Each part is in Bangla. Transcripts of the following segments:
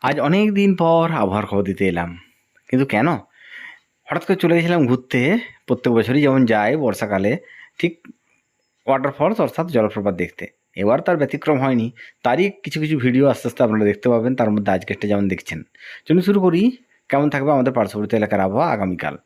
আজ অনেক দিন পর আবহাওয়ার খবর দিতে এলাম। কিন্তু কেন? হঠাৎ করে চলে গেছিলাম ঘুরতে। প্রত্যেক বছরই যেমন যায় বর্ষাকালে, ঠিক ওয়াটারফলস অর্থাৎ জলপ্রপাত দেখতে। এবার তার ব্যতিক্রম হয়নি। তারই কিছু কিছু ভিডিও আস্তে আস্তে আপনারা দেখতে পাবেন। তার মধ্যে আজকেরটা যেমন দেখছেন। চলুন শুরু করি। কেমন থাকবে আমাদের পার্শ্ববর্তী এলাকার আবহাওয়া আগামীকাল?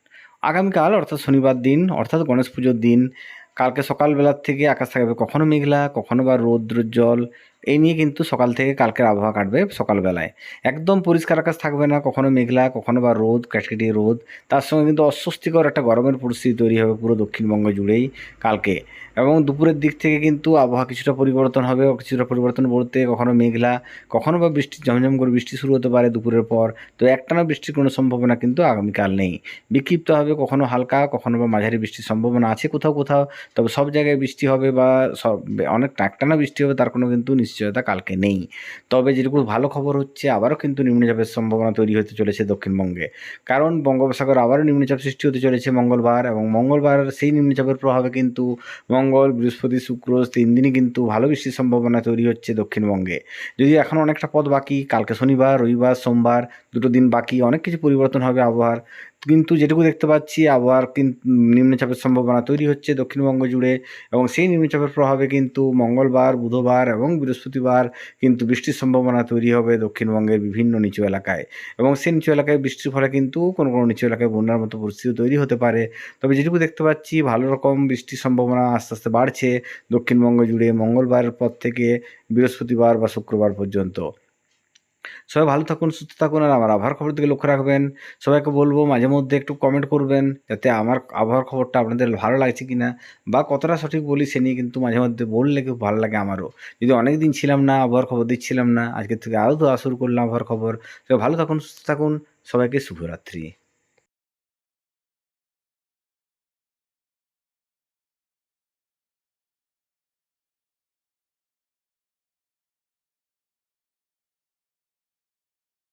আগামীকাল অর্থাৎ শনিবার দিন, অর্থাৎ গণেশ পুজোর দিন। কালকে সকালবেলার থেকে আকাশ থাকবে কখনো মেঘলা, কখনো বা রৌদ্রোজ্জ্বল এই নিয়ে কিন্তু সকাল থেকে কালকের আবহাওয়া কাটবে সকালবেলায়। একদম পরিষ্কার আকাশ থাকবে না, কখনো মেঘলা, কখনো বা রোদ কাটকাটি রোদ। তার সঙ্গে কিন্তু অস্বস্তিকর একটা গরমের পরিস্থিতি তৈরি হবে পুরো দক্ষিণবঙ্গ জুড়েই কালকে। এবং দুপুরের দিক থেকে কিন্তু আবহাওয়া কিছুটা পরিবর্তন হবে কিছুটা পরিবর্তন বলতে কখনো মেঘলা, কখনো বা বৃষ্টি, ঝমঝম করে বৃষ্টি শুরু হতে পারে দুপুরের পর। তো একটানা বৃষ্টির কোনো সম্ভাবনা কিন্তু আগামীকাল নেই। বিক্ষিপ্ত হবে, কখনো হালকা, কখনো বা মাঝারি বৃষ্টির সম্ভাবনা আছে কোথাও কোথাও। তবে সব জায়গায় বৃষ্টি হবে বা সব অনেক একটানা বৃষ্টি হবে, তার কোনো কিন্তু নিশ্চয়তা কালকে নেই। তবে যেটুকু ভালো খবর হচ্ছে, আবারও কিন্তু নিম্নচাপের সম্ভাবনা তৈরি হতে চলেছে দক্ষিণবঙ্গে। কারণ বঙ্গোপসাগর আবারও নিম্নচাপ সৃষ্টি হতে চলেছে মঙ্গলবার এবং মঙ্গলবার সেই নিম্নচাপের প্রভাবে কিন্তু মঙ্গল, বৃহস্পতি, শুক্র তিন দিনই কিন্তু ভালো বৃষ্টির সম্ভাবনা তৈরি হচ্ছে দক্ষিণবঙ্গে। যদি এখন অনেকটা পথ বাকি, কালকে শনিবার, রবিবার, সোমবার দুটো দিন বাকি, অনেক কিছু পরিবর্তন হবে আবহাওয়ার। কিন্তু যেটুকু দেখতে পাচ্ছি, আবহাওয়ার কিন্তু নিম্নচাপের সম্ভাবনা তৈরি হচ্ছে দক্ষিণবঙ্গ জুড়ে এবং সেই নিম্নচাপের প্রভাবে কিন্তু মঙ্গলবার, বুধবার এবং বৃহস্পতিবার কিন্তু বৃষ্টির সম্ভাবনা তৈরি হবে দক্ষিণবঙ্গের বিভিন্ন নিচু এলাকায় এবং সেই নিচু এলাকায় বৃষ্টির ফলে কিন্তু কোনো কোনো নিচু এলাকায় বন্যার মতো পরিস্থিতি তৈরি হতে পারে। তবে যেটুকু দেখতে পাচ্ছি, ভালো রকম বৃষ্টির সম্ভাবনা আস্তে আস্তে বাড়ছে দক্ষিণবঙ্গ জুড়ে মঙ্গলবারের পর থেকে বৃহস্পতিবার বা শুক্রবার পর্যন্ত। সবাই ভালো থাকুন, সুস্থ থাকুন আর আমার আবহাওয়ার খবর দিকে লক্ষ্য রাখবেন। সবাইকে বলব মাঝে মধ্যে একটু কমেন্ট করবেন যাতে আমার আবহাওয়ার খবরটা আপনাদের ভালো লাগছে কি না বা কতটা সঠিক বলি সে নিয়ে কিন্তু মাঝে মধ্যে বললে খুব ভালো লাগে আমারও। যদি অনেক দিন ছিলাম না, আবহাওয়ার খবর দিচ্ছিলাম না আজকের থেকে আরও তো শুরু করলাম আবহাওয়ার খবর। সবাই ভালো থাকুন, সুস্থ থাকুন, সবাইকে শুভরাত্রি।